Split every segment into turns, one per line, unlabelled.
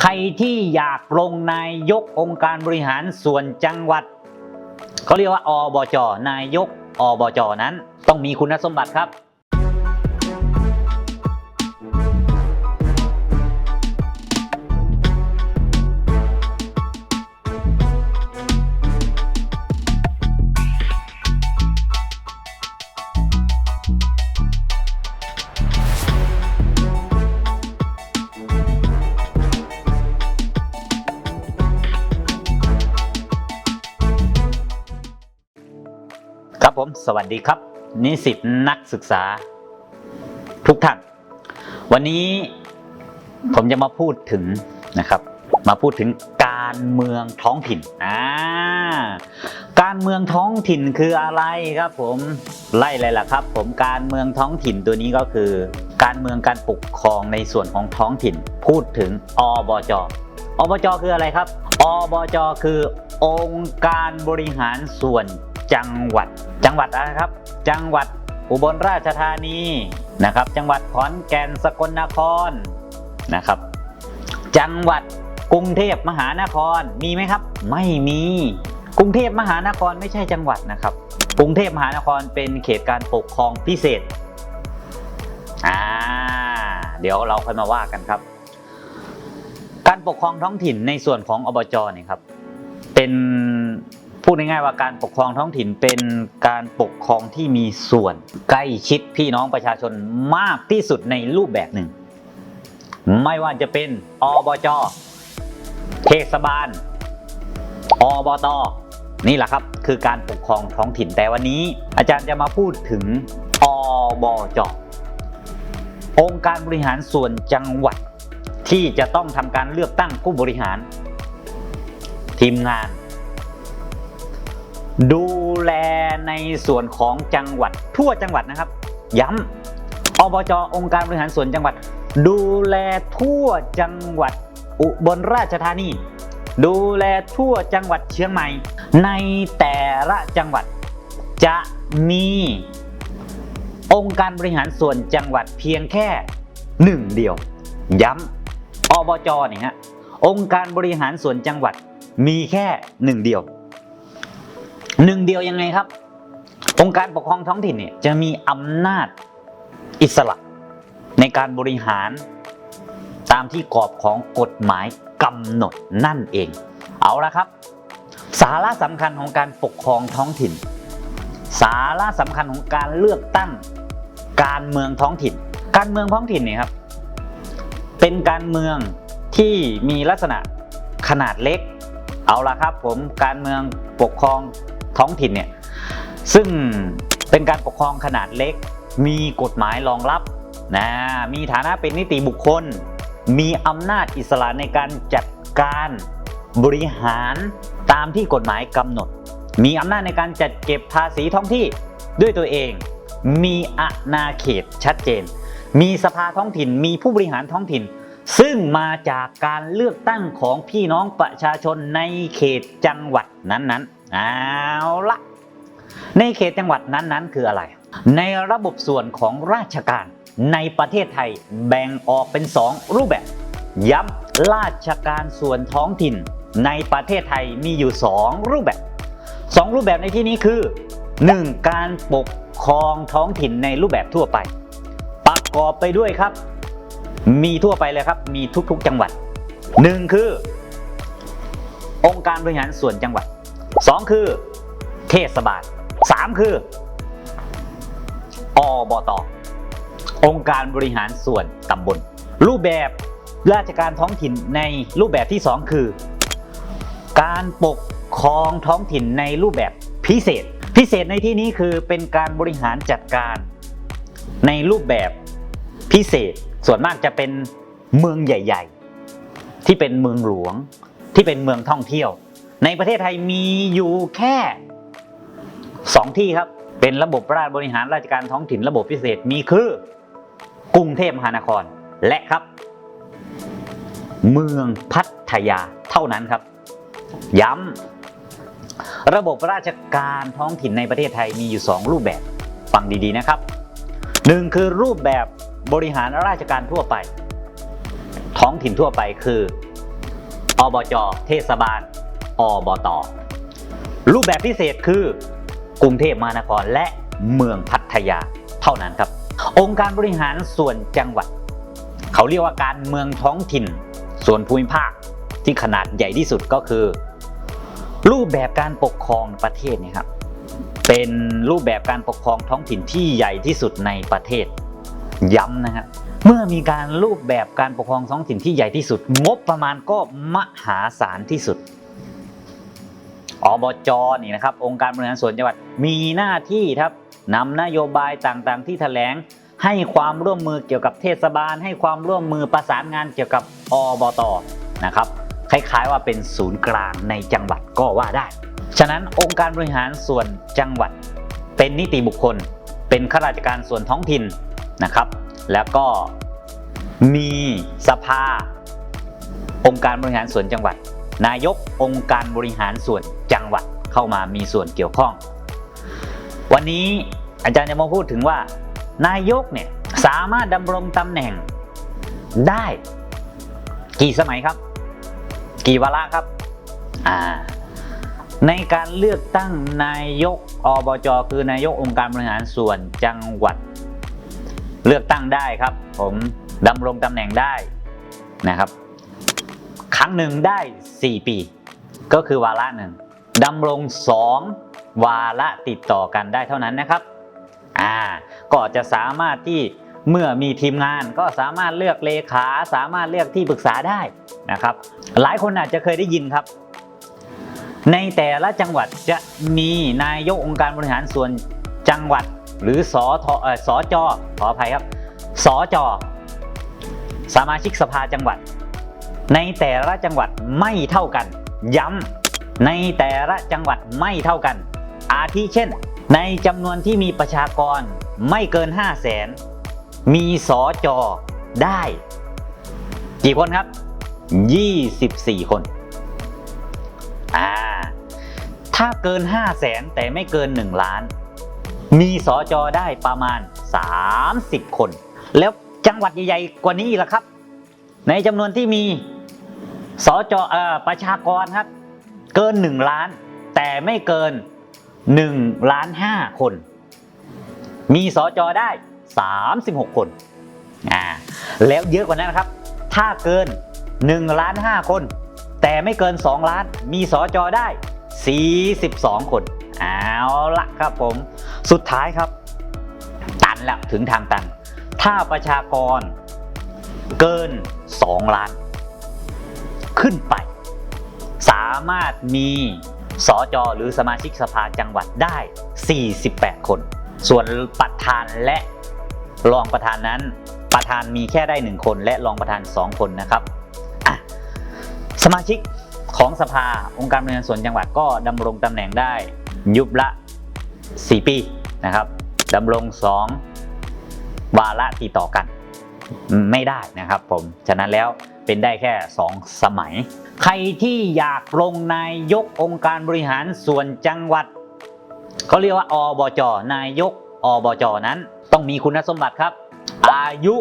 ใครที่อยากลงนายกองค์การบริหารส่วนจังหวัดเขาเรียกว่าอบจนายกอบจนั้น ต้องมีคุณสมบัติครับ ครับผมสวัสดีครับ นิสิตนักศึกษา ทุกท่าน วันนี้ผมจะมาพูดถึงนะครับ มาพูดถึงการเมืองท้องถิ่นอ่าการเมืองท้องถิ่นคืออะไรครับ ผมไล่เลยล่ะครับ ผมการเมืองท้องถิ่นตัวนี้ก็คือ การเมืองการปกครองในส่วนของท้องถิ่น พูดถึงอบจอบจคืออะไรครับอบจคือองค์การบริหารส่วน จังหวัด จังหวัดอะไรครับ จังหวัดอุบลราชธานีนะครับ จังหวัดขอนแก่นสกลนครนะครับ จังหวัดกรุงเทพมหานครมีไหมครับ ไม่มี กรุงเทพมหานครไม่ใช่จังหวัดนะครับ กรุงเทพมหานครเป็นเขตการปกครองพิเศษอ่าเดี๋ยวเราค่อยมาว่ากันครับ การปกครองท้องถิ่นในส่วนของอบจเนี่ยครับ เป็น พูดง่ายๆว่าการปกครองท้องถิ่นเป็นการปกครองที่มีส่วนใกล้ชิดพี่น้องประชาชนมากที่สุดในรูปแบบหนึ่ง ไม่ว่าจะเป็นอบจเทศบาลอบตนี่แหละครับคือการปกครองท้องถิ่นแต่วันนี้ อาจารย์จะมาพูดถึงอบจองค์การบริหารส่วนจังหวัด ที่จะต้องทำการเลือกตั้งผู้บริหาร ทีมงาน ดูแลในส่วนของจังหวัดทั่วจังหวัดนะครับ ย้ำอบจองค์การบริหารส่วนจังหวัด ดูแลทั่วจังหวัดอุบลราชธานี ดูแลทั่วจังหวัดเชียงใหม่ ในแต่ละจังหวัด จะมีองค์การบริหารส่วนจังหวัดเพียงแค่หนึ่งเดียว ย้ำอบจเนี่ยฮะองค์การบริหารส่วนจังหวัดมีแค่หนึ่งเดียว หนึ่งเดียวยังไงครับ องค์การปกครองท้องถิ่นเนี่ยจะมีอำนาจอิสระในการบริหารตามที่กรอบของกฎหมายกำหนดนั่นเอง เอาละครับ สาระสำคัญของการปกครองท้องถิ่น สาระสำคัญของการเลือกตั้งการเมืองท้องถิ่น การเมืองท้องถิ่นเนี่ยครับ เป็นการเมืองที่มีลักษณะขนาดเล็ก เอาละครับผมการเมืองปกครอง ท้องถิ่นเนี่ยซึ่งเป็นการปกครองขนาดเล็ก มีกฎหมายรองรับนะมีฐานะเป็นนิติบุคคล มีอำนาจอิสระในการจัดการบริหารตามที่กฎหมายกำหนด มีอำนาจในการจัดเก็บภาษีท้องที่ด้วยตัวเอง มีอาณาเขตชัดเจน มีสภาท้องถิ่น มีผู้บริหารท้องถิ่น ซึ่งมาจากการเลือกตั้งของพี่น้องประชาชนในเขตจังหวัดนั้นๆ เอาละในเขตจังหวัดนั้นๆ คืออะไร ในระบบส่วนของราชการในประเทศไทยแบ่งออกเป็น 2 รูปแบบ ย้ำราชการส่วนท้องถิ่น ในประเทศไทยมีอยู่ 2 รูปแบบ 2 รูปแบบในที่นี้คือ 1. การปกครองท้องถิ่นในรูปแบบทั่วไป ประกอบไปด้วยครับ มีทั่วไปเลยครับ มีทุกๆจังหวัด 1 คือ องค์การบริหารส่วนจังหวัด 2 คือ เทศบาล 3 คืออบตองค์การบริหารส่วนตำบล รูปแบบราชการท้องถิ่นในรูปแบบที่ 2 คือ การปกครองท้องถิ่นในรูปแบบพิเศษ พิเศษในที่นี้คือเป็นการบริหารจัดการในรูปแบบพิเศษ ส่วนมากจะเป็นเมืองใหญ่ ๆ ที่เป็นเมืองหลวงที่เป็นเมืองท่องเที่ยว ในประเทศไทยมีอยู่แค่สองที่ครับ เป็นระบบราชบริหารราชการท้องถิ่นระบบพิเศษมีคือกรุงเทพมหานครและครับ เมืองพัทยาเท่านั้นครับ ย้ำระบบราชการท้องถิ่นในประเทศไทยมีอยู่ 2 รูปแบบฟังดีๆนะครับ 1 คือรูปแบบบริหารราชการทั่วไป ท้องถิ่นทั่วไปคืออบจเทศบาล อบตรูปแบบพิเศษคือกรุงเทพมหานครและเมืองพัทยาเท่านั้นครับ องค์การบริหารส่วนจังหวัด เขาเรียกว่าการเมืองท้องถิ่น ส่วนภูมิภาคที่ขนาดใหญ่ที่สุดก็คือ รูปแบบการปกครองประเทศนยครับเป็นรูปแบบการปกครองท้องถิ่นที่ใหญ่ที่สุดในประเทศ ย้ำนะครับเมื่อมีการรูปแบบการปกครองท้องถิ่นที่ใหญ่ที่สุด งบประมาณก็มหาศาลที่สุด อบจนี่นะครับองค์การบริหารส่วนจังหวัดมีหน้าที่ครับนำนโยบายต่างๆ ที่แถลงให้ความร่วมมือเกี่ยวกับเทศบาล ให้ความร่วมมือประสานงานเกี่ยวกับอบตนะครับคล้ายๆว่าเป็นศูนย์กลางในจังหวัดก็ว่าได้ ฉะนั้นองค์การบริหารส่วนจังหวัด เป็นนิติบุคคล เป็นข้าราชการส่วนท้องถิ่นนะครับ แล้วก็มีสภา องค์การบริหารส่วนจังหวัด นายกองค์การบริหารส่วนจังหวัดเข้ามามีส่วนเกี่ยวข้อง วันนี้อาจารย์จะมาพูดถึงว่า นายกเนี่ยสามารถดำรงตำแหน่งได้ กี่สมัยครับ กี่วาระครับอ่าในการเลือกตั้งนายกอบจคือนายกองค์การบริหารส่วนจังหวัด เลือกตั้งได้ครับ ผมดำรงตำแหน่งได้นะครับ ครั้งหนึ่งได้ 4 ปี ก็คือวาระหนึ่งดำรง 2 วาระติดต่อกันได้เท่านั้นนะครับอ่าก็จะสามารถที่เมื่อมีทีมงานก็สามารถเลือกเลขาสามารถเลือกที่ปรึกษาได้นะครับ หลายคนอาจจะเคยได้ยินครับ ในแต่ละจังหวัดจะมีนายกองค์การบริหารส่วนจังหวัด หรือสอทอสอจอขออภัยครับสอจอสมาชิกสภาจังหวัด ในแต่ละจังหวัดไม่เท่ากัน ย้ำในแต่ละจังหวัดไม่เท่ากัน อาทิเช่น ในจำนวนที่มีประชากรไม่เกิน 5 0 0แสนมีสอจอได้ กี่คนครับ 24 คนอ่าถ้าเกิน 5 0 0แสนแต่ไม่เกิน 1 ล้าน มีสอจอได้ประมาณ 30 คน แล้วจังหวัดใหญ่ๆกว่านี้ล่ะครับ ในจำนวนที่มี สจประชากรครับ เกิน 1 ล้าน แต่ไม่เกิน1ล้าน5คน มีสจได้ 36 คนอ่าแล้วเยอะกว่านั้นนะครับ ถ้าเกิน1ล้าน5คน แต่ไม่เกิน 2 ล้าน มีสจได้ 42 คนเอาละครับผม สุดท้ายครับ ตันแล้วถึงทางตัน ถ้าประชากรเกิน 2 ล้าน ขึ้นไป สามารถมีสอจอหรือสมาชิกสภาจังหวัดได้ 48 คน ส่วนประธานและรองประธานนั้น ประธานมีแค่ได้ 1 คน และรองประธาน 2 คนนะครับสมาชิกของสภาองค์การบริหารส่วนจังหวัดก็ดำรงตำแหน่งได้ยุบละ 4 ปีนะครับดำรง 2 วาระติดต่อกันไม่ได้นะครับผม ฉะนั้นแล้ว เป็นได้แค่ 2 สมัย ใครที่อยากลงนายกองค์การบริหารส่วนจังหวัดเขาเรียกว่าอบจนายกอบจนั้น ต้องมีคุณสมบัติครับ อายุ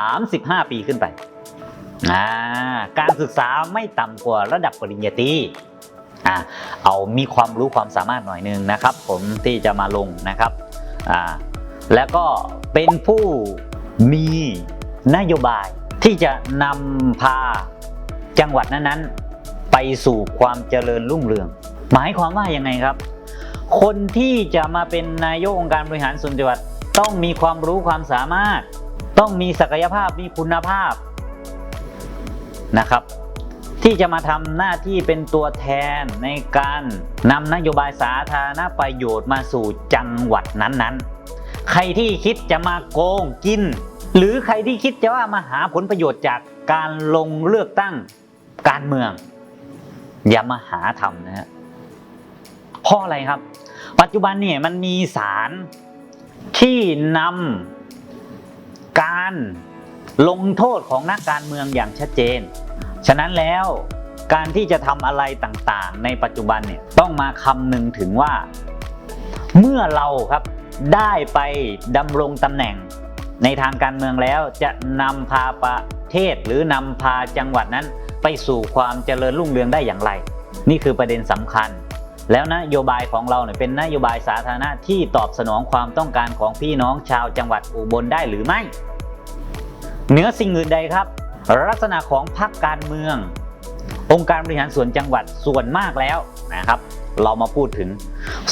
35 ปีขึ้นไป การศึกษาไม่ต่ำกว่าระดับปริญญาตรีเอามีความรู้ความสามารถหน่อยนึงนะครับ ผมที่จะมาลงนะครับ แล้วก็เป็นผู้มีนโยบาย ที่จะนำพาจังหวัดนั้นๆ ไปสู่ความเจริญรุ่งเรือง หมายความว่ายังไงครับ คนที่จะมาเป็นนายกองค์การบริหารส่วนจังหวัด ต้องมีความรู้ความสามารถ ต้องมีศักยภาพมีคุณภาพนะครับ ที่จะมาทำหน้าที่เป็นตัวแทนในการนำนโยบายสาธารณประโยชน์มาสู่จังหวัดนั้นๆ ใครที่คิดจะมาโกงกิน หรือใครที่คิดจะว่ามาหาผลประโยชน์จากการลงเลือกตั้งการเมือง อย่ามาหาทำนะฮะเพราะอะไรครับ ปัจจุบันเนี่ยมันมีสารที่นำการลงโทษของนักการเมืองอย่างชัดเจน ฉะนั้นแล้วการที่จะทำอะไรต่างๆ ในปัจจุบันเนี่ยต้องมาคำนึงถึงว่า เมื่อเราครับได้ไปดำรงตำแหน่ง ในทางการเมืองแล้วจะนำพาประเทศหรือนำพาจังหวัดนั้นไปสู่ความเจริญรุ่งเรืองได้อย่างไร นี่คือประเด็นสำคัญ แล้วนโยบายของเราเนี่ยเป็นนโยบายสาธารณะที่ตอบสนองความต้องการของพี่น้องชาวจังหวัดอุบลได้หรือไม่เหนือสิ่งอื่นใดครับ ลักษณะของพรรคการเมือง องค์การบริหารส่วนจังหวัดส่วนมากแล้วนะครับ เรามาพูดถึง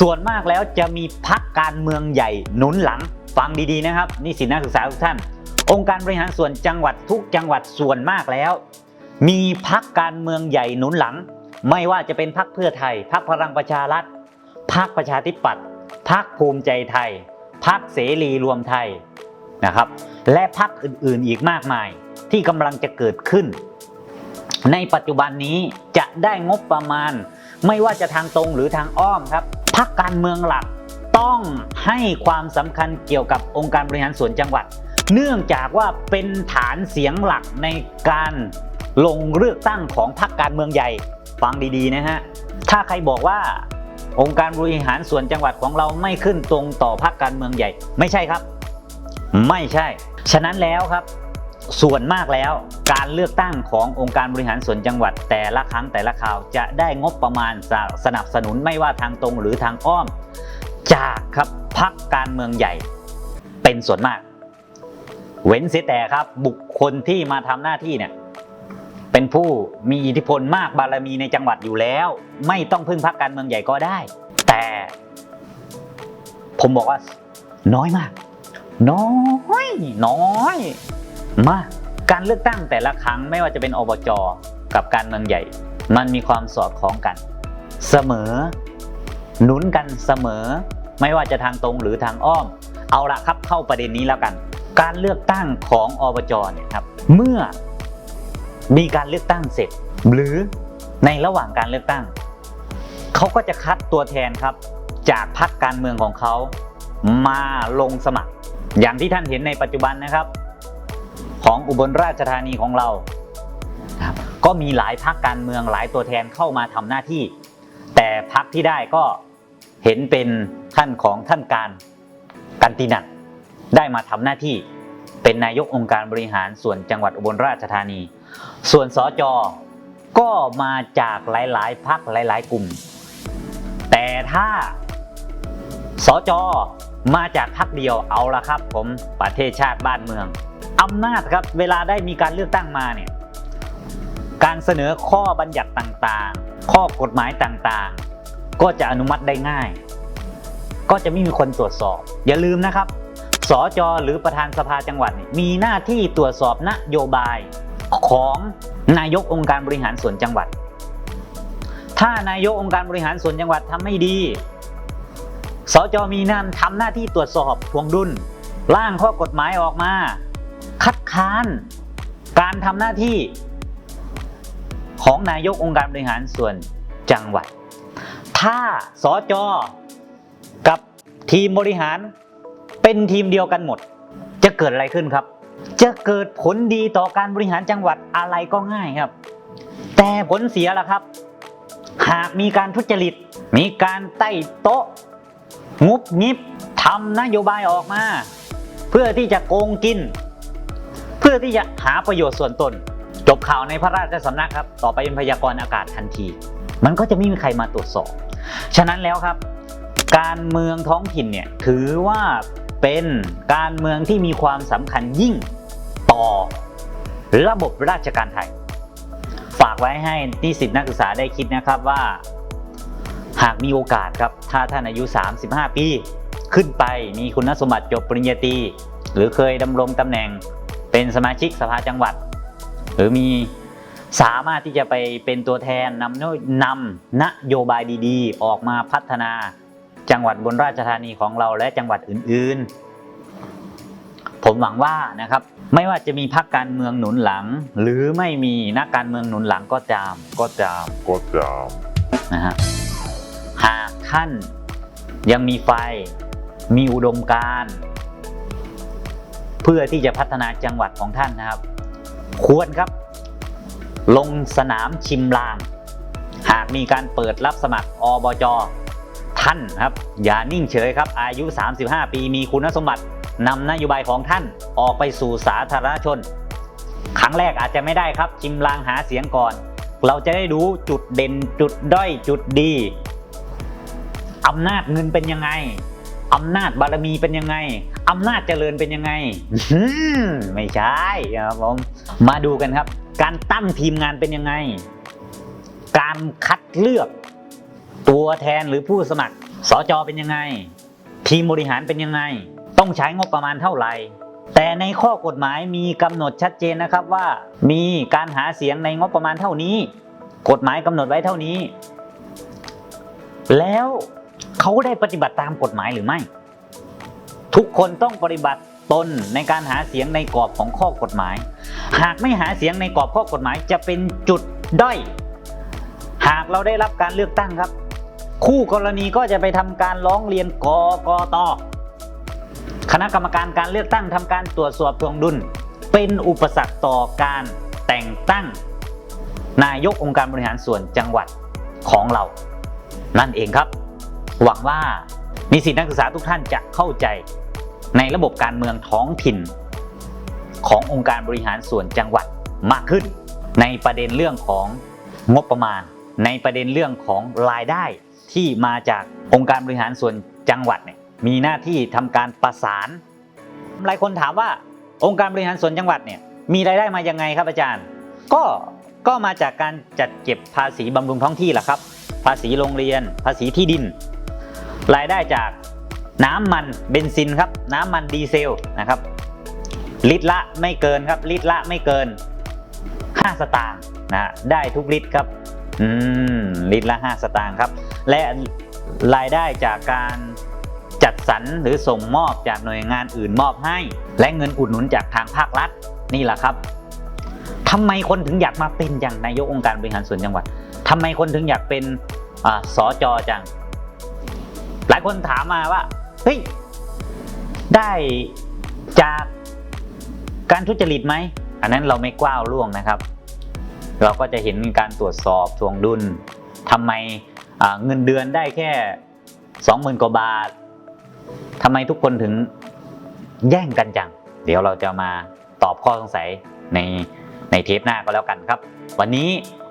ส่วนมากแล้วจะมีพรรคการเมืองใหญ่หนุนหลัง ฟังดีๆนะครับนี่สินนักศึกษาทุกท่าน องค์การบริหารส่วนจังหวัดทุกจังหวัดส่วนมากแล้ว มีพรรคการเมืองใหญ่หนุนหลัง ไม่ว่าจะเป็นพรรคเพื่อไทยพรรคพลังประชารัฐพรรคประชาธิปัตย์พรรคภูมิใจไทยพรรคเสรีรวมไทยนะครับ และพรรคอื่นๆอีกมากมายที่กำลังจะเกิดขึ้น ในปัจจุบันนี้จะได้งบประมาณ ไม่ว่าจะทางตรงหรือทางอ้อมครับพรรคการเมืองหลัก ต้องให้ความสำคัญเกี่ยวกับองค์การบริหารส่วนจังหวัด เนื่องจากว่าเป็นฐานเสียงหลักในการลงเลือกตั้งของพรรคการเมืองใหญ่ฟังดีๆนะฮะถ้าใครบอกว่าองค์การบริหารส่วนจังหวัดของเราไม่ขึ้นตรงต่อพรรคการเมืองใหญ่ ไม่ใช่ครับ ไม่ใช่ ฉะนั้นแล้วครับ ส่วนมากแล้วการเลือกตั้งขององค์การบริหารส่วนจังหวัด แต่ละครั้งแต่ละคราวจะได้งบประมาณสนับสนุนไม่ว่าทางตรงหรือทางอ้อม จากครับพรรคการเมืองใหญ่เป็นส่วนมาก เว้นเสียแต่ครับบุคคลที่มาทำหน้าที่เนี่ยเป็นผู้มีอิทธิพลมากบารมีในจังหวัดอยู่แล้ว ไม่ต้องพึ่งพรรคการเมืองใหญ่ก็ได้ แต่ ผมบอกว่า น้อยมาก น้อย น้อย มาก การเลือกตั้งแต่ละครั้งไม่ว่าจะเป็นอบจกับการเมืองใหญ่ มันมีความสอดคล้องกัน เสมอ หนุนกันเสมอ ไม่ว่าจะทางตรงหรือทางอ้อม เอาละครับเข้าประเด็นนี้แล้วกัน การเลือกตั้งของอบจเนี่ยครับ เมื่อมีการเลือกตั้งเสร็จ หรือในระหว่างการเลือกตั้ง เขาก็จะคัดตัวแทนครับ จากพรรคการเมืองของเขามาลงสมัคร อย่างที่ท่านเห็นในปัจจุบันนะครับ ของอุบลราชธานีของเราครับก็มีหลายพรรคการเมืองหลายตัวแทนเข้ามาทำหน้าที่ แต่พรรคที่ได้ก็เห็นเป็นท่านของท่านการกันตินันได้มาทำหน้าที่เป็นนายกองค์การบริหารส่วนจังหวัดอุบลราชธานี ส่วนสจก็มาจากหลาย ๆพรรคหลาย ๆ กลุ่ม แต่ถ้าสจมาจากพรรคเดียวเอาละครับ ผมประเทศชาติบ้านเมืองอำนาจครับเวลาได้มีการเลือกตั้งมาเนี่ย การเสนอข้อบัญญัติต่างๆ ข้อกฎหมายต่างๆ ก็จะอนุมัติได้ง่าย ก็จะไม่มีคนตรวจสอบ อย่าลืมนะครับ สจหรือประธานสภาจังหวัดมีหน้าที่ตรวจสอบนโยบายของนายกองค์การบริหารส่วนจังหวัด ถ้านายกองค์การบริหารส่วนจังหวัดทำไม่ดี สจมีหนั่นทำหน้าที่ตรวจสอบทวงดุลร่างข้อกฎหมายออกมา คัดค้าน การทำหน้าที่ ของนายกองค์การบริหารส่วนจังหวัด ถ้าสจกับทีมบริหารเป็นทีมเดียวกันหมด จะเกิดอะไรขึ้นครับ จะเกิดผลดีต่อการบริหารจังหวัดอะไรก็ง่ายครับ แต่ผลเสียล่ะครับ หากมีการทุจริต มีการใต้โต๊ะ งุบงิบทำนโยบายออกมา เพื่อที่จะโกงกิน เพื่อที่จะหาประโยชน์ส่วนตน จบข่าวในพระราชสำนักครับ ต่อไปเป็นพยากรณ์อากาศทันที มันก็จะไม่มีใครมาตรวจสอบ ฉะนั้นแล้วครับ การเมืองท้องถิ่นเนี่ยถือว่าเป็นการเมืองที่มีความสำคัญยิ่งต่อระบบราชการไทย ฝากไว้ให้นิสิตนักศึกษาได้คิดนะครับว่า หากมีโอกาสครับ ถ้าท่านอายุ 35 ปี ขึ้นไปมีคุณสมบัติจบปริญญาตรีหรือเคยดำรงตำแหน่งเป็นสมาชิกสภาจังหวัด หรือมีสามารถที่จะไปเป็นตัวแทนนำนำนโยบายดีๆ ออกมาพัฒนาจังหวัดบนราชธานีของเราและจังหวัดอื่นๆ ผมหวังว่านะครับไม่ว่าจะมีพรรคการเมืองหนุนหลัง หรือไม่มีนักการเมืองหนุนหลังก็ตามก็ตาม
ก็จะ
นะฮะหากท่านยังมีไฟมีอุดมการณ์เพื่อที่จะพัฒนาจังหวัดของท่านนะครับ ควรครับ ลงสนามชิมลาง หากมีการเปิดรับสมัครอบจท่านครับอย่านิ่งเฉยครับ อายุ 35 ปีมีคุณสมบัตินำนโยบายของท่านออกไปสู่สาธารณชน ครั้งแรกอาจจะไม่ได้ครับ ชิมลางหาเสียงก่อน เราจะได้รู้จุดเด่นจุดด้อยจุดดีอำนาจเงินเป็นยังไงอำนาจบารมีเป็นยังไง อำนาจเจริญเป็นยังไงไม่ใช่ครับผมมาดูกันครับ การตั้งทีมงานเป็นยังไง การคัดเลือก ตัวแทนหรือผู้สมัครสจเป็นยังไง ทีมบริหารเป็นยังไง ต้องใช้งบประมาณเท่าไหร่แต่ในข้อกฎหมายมีกำหนดชัดเจนนะครับว่า มีการหาเสียงในงบประมาณเท่านี้ กฎหมายกำหนดไว้เท่านี้ แล้วเขาได้ปฏิบัติตามกฎหมายหรือไม่ ทุกคนต้องปฏิบัติตนในการหาเสียงในกรอบของข้อกฎหมาย หากไม่หาเสียงในกรอบข้อกฎหมายจะเป็นจุดด้อย หากเราได้รับการเลือกตั้งครับ คู่กรณีก็จะไปทำการร้องเรียนกกตคณะกรรมการการเลือกตั้งทำการตรวจสอบทวงดุล เป็นอุปสรรคต่อการแต่งตั้ง นายกองค์การบริหารส่วนจังหวัดของเรา นั่นเองครับ หวังว่านิสิตนักศึกษาทุกท่านจะเข้าใจ ในระบบการเมืองท้องถิ่น ขององค์การบริหารส่วนจังหวัดมากขึ้น ในประเด็นเรื่องของงบประมาณ ในประเด็นเรื่องของรายได้ที่มาจากองค์การบริหารส่วนจังหวัดเนี่ยมีหน้าที่ทำการประสานหลายคนถามว่าองค์การบริหารส่วนจังหวัดเนี่ยมีรายได้มายังไงครับอาจารย์ ก็ก็มาจากการจัดเก็บภาษีบำรุงท้องที่แหละครับ ภาษีโรงเรียน ภาษีที่ดิน รายได้จาก น้ำมันเบนซินครับ น้ำมันดีเซลนะครับ ลิตรละไม่เกินครับ ลิตรละไม่เกิน 5 สตางค์นะได้ทุกลิตรครับอืมลิตรละ 5 สตางค์ครับ และรายได้จากการจัดสรรหรือส่งมอบจากหน่วยงานอื่นมอบให้ และเงินอุดหนุนจากทางภาครัฐนี่แหละครับทำไมคนถึงอยากมาเป็นอย่างนายกองค์การบริหารส่วนจังหวัดทำไมคนถึงอยากเป็นอาสอจอจัง หลายคนถามมาว่า เฮ้ย ได้จากการทุจริตไหม อันนั้นเราไม่กล้าวล่วงนะครับ เราก็จะเห็นการตรวจสอบทวงดุลทำไมเงินเดือนได้แค่สองหมื่นกว่าบาททำไมทุกคนถึงแย่งกันจัง เดี๋ยวเราจะมาตอบข้อสงสัยในในเทปหน้าก็แล้วกันครับ วันนี้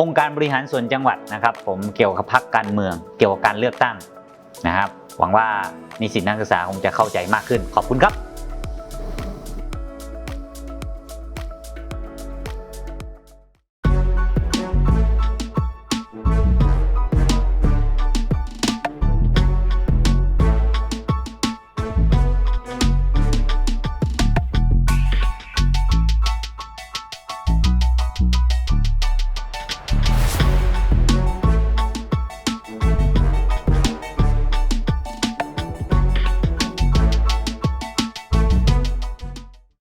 องค์การบริหารส่วนจังหวัดนะครับ ผมเกี่ยวกับพักการเมือง เกี่ยวกับการเลือกตั้งนะครับ หวังว่า นิสิตนักศึกษาคงจะเข้าใจมากขึ้นขอบคุณครับ